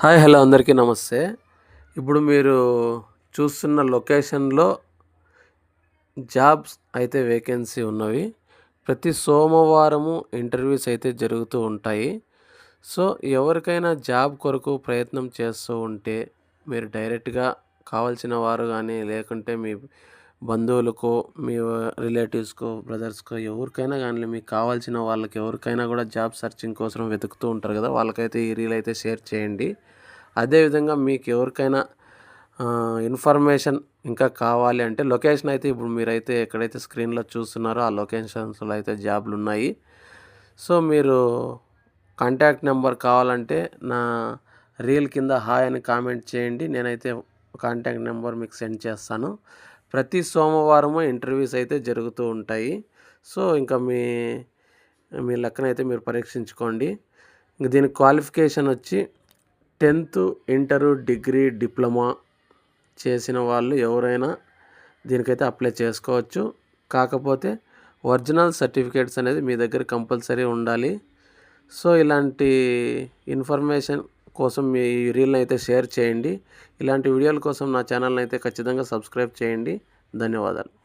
Hi hello అందరికీ నమస్తే. ఇప్పుడు మీరు చూస్తున్న లొకేషన్లో జాబ్స్ అయితే వేకెన్సీ ఉన్నవి. ప్రతి సోమవారము ఇంటర్వ్యూస్ అయితే జరుగుతూ ఉంటాయి. సో ఎవరికైనా జాబ్ కొరకు ప్రయత్నం చేస్తూ ఉంటే మీరు డైరెక్ట్గా కావాల్సిన వారు కానీ లేకుంటే మీ బంధువులకో మీ రిలేటివ్స్కో బ్రదర్స్కో ఎవరికైనా కానీ మీకు కావాల్సిన వాళ్ళకి ఎవరికైనా కూడా జాబ్ సర్చింగ్ కోసం వెతుకుతూ ఉంటారు కదా వాళ్ళకైతే ఈ రీల్ అయితే షేర్ చేయండి. అదేవిధంగా మీకు ఎవరికైనా ఇన్ఫర్మేషన్ ఇంకా కావాలి అంటే లొకేషన్ అయితే ఇప్పుడు మీరైతే ఎక్కడైతే స్క్రీన్లో చూస్తున్నారో ఆ లొకేషన్స్లో అయితే జాబ్లు ఉన్నాయి సో మీరు కాంటాక్ట్ నెంబర్ కావాలంటే నా రీల్ కింద హాయ్ అని కామెంట్ చేయండి నేనైతే కాంటాక్ట్ నెంబర్ మీకు సెండ్ చేస్తాను. ప్రతి సోమవారము ఇంటర్వ్యూస్ అయితే జరుగుతూ ఉంటాయి. సో ఇంకా మీ మీ లెక్కనైతే మీరు పరీక్షించుకోండి. ఇంక దీని క్వాలిఫికేషన్ వచ్చి టెన్త్ ఇంటరు డిగ్రీ డిప్లొమా చేసిన వాళ్ళు ఎవరైనా దీనికైతే అప్లై చేసుకోవచ్చు. కాకపోతే ఒరిజినల్ సర్టిఫికేట్స్ అనేది మీ దగ్గర కంపల్సరీ ఉండాలి. సో ఇలాంటి ఇన్ఫర్మేషన్ కోసం మీ రీల్ని అయితే షేర్ చేయండి. ఇలాంటి వీడియోల కోసం నా ఛానల్ని అయితే ఖచ్చితంగా సబ్స్క్రైబ్ చేయండి. ధన్యవాదాలు.